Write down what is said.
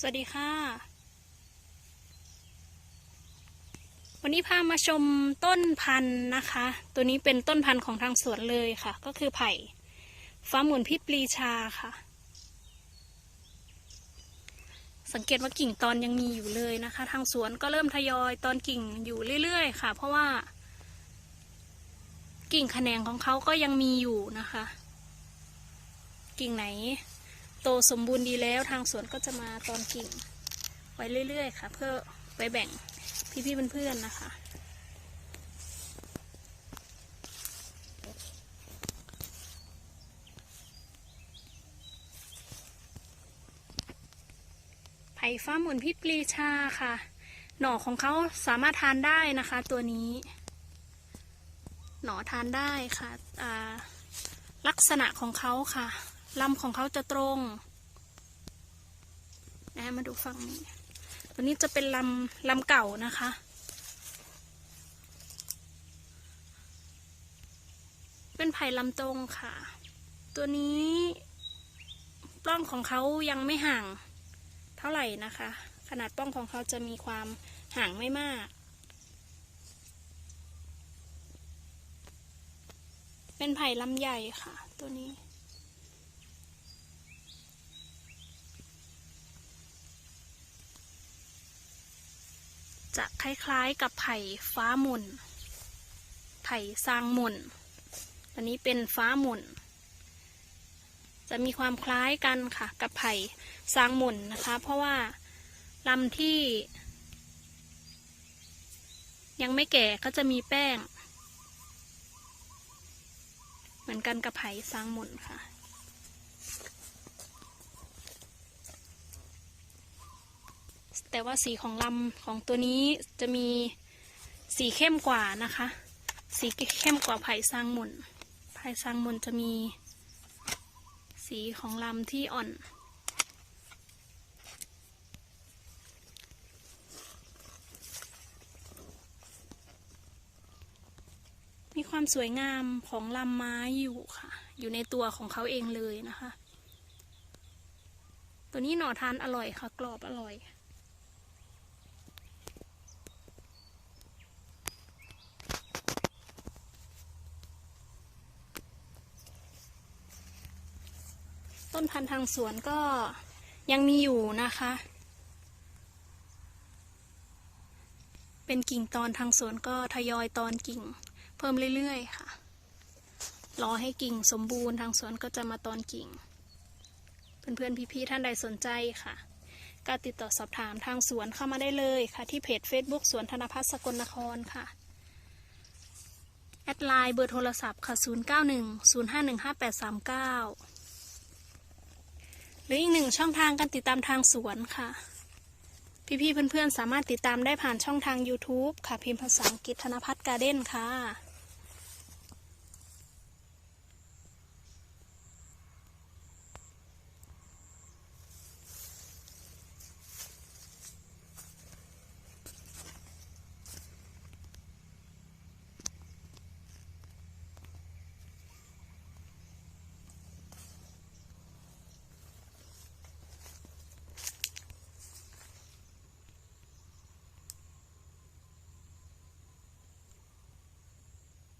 สวัสดีค่ะ วันนี้พามาชมต้นพันธุ์นะคะ ตัวนี้เป็นต้นพันธุ์ของทางสวนเลยค่ะ ก็คือไผ่ฟ้าหมุนพิปรีชาค่ะ สังเกตว่ากิ่งตอนยังมีอยู่เลยนะคะ ทางสวนก็เริ่มทยอยตอนกิ่งอยู่เรื่อยๆ ค่ะ เพราะว่า กิ่งแขนงของเขาก็ยังมีอยู่นะคะ กิ่งไหน โตสมบูรณ์ดีแล้วทางสวนก็จะมาตอนกิ่งไว้เรื่อยๆ ค่ะ เพื่อไว้แบ่งพี่ๆเพื่อนๆนะคะ ไผ่ฟ้าหมุนพิษปรีชาค่ะ หน่อของเขาสามารถทานได้นะคะ ตัวนี้ หน่อทานได้ค่ะลักษณะของเขาค่ะ ลำของเขาจะตรงนะมาดูฝั่งนี้ ตัวนี้จะเป็นลำลำเก่านะคะ เป็นไผ่ลำตรงค่ะ ตัวนี้ปล้องของเขายังไม่ห่างเท่าไหร่นะคะ ขนาดปล้องของเขาจะมีความห่างไม่มาก เป็นไผ่ลำใหญ่ค่ะ ตัวนี้ จะคล้ายๆกับไผ่ฟ้ามุนไผ่ซางมุนอันนี้เป็นฟ้ามุนจะมีความคล้ายกันค่ะกับไผ่ซางมุนนะคะ เพราะว่าลำที่ ยังไม่แก่ก็จะมีแป้ง เหมือนกันกับไผ่ซางมุนค่ะ แต่ว่าสีของลำของตัวนี้จะมีสีเข้มกว่านะคะ สีเข้มกว่าไผ่ซางหมุนไผ่ซางหมุนจะมีสีของลำที่อ่อน มีความสวยงามของลำไม้อยู่ค่ะ อยู่ในตัวของเขาเองเลยนะคะ ตัวนี้หน่อทานอร่อยค่ะ กรอบอร่อย ต้นพันธุ์ทางสวนก็ยังมีอยู่นะคะ เป็นกิ่งตอนทางสวนก็ทยอยตอนกิ่ง เพิ่มเรื่อยๆค่ะ รอให้กิ่งสมบูรณ์ทางสวนก็จะมาตอนกิ่ง เพื่อนๆพี่ๆท่านใดสนใจค่ะก็ติดต่อสอบถามทางสวนเข้ามาได้เลยค่ะ ที่เพจ Facebook สวนธนพัฒน์สกลนครค่ะแอดไลน์เบอร์โทรศัพท์ค่ะ 0910515839 หรืออีกหนึ่งช่องทางการติดตามทางสวนค่ะ พี่ๆเพื่อนๆสามารถติดตามได้ผ่านช่องทาง YouTube ค่ะพิมพ์ภาษาอังกฤษธนพัฒน์การ์เด้นค่ะ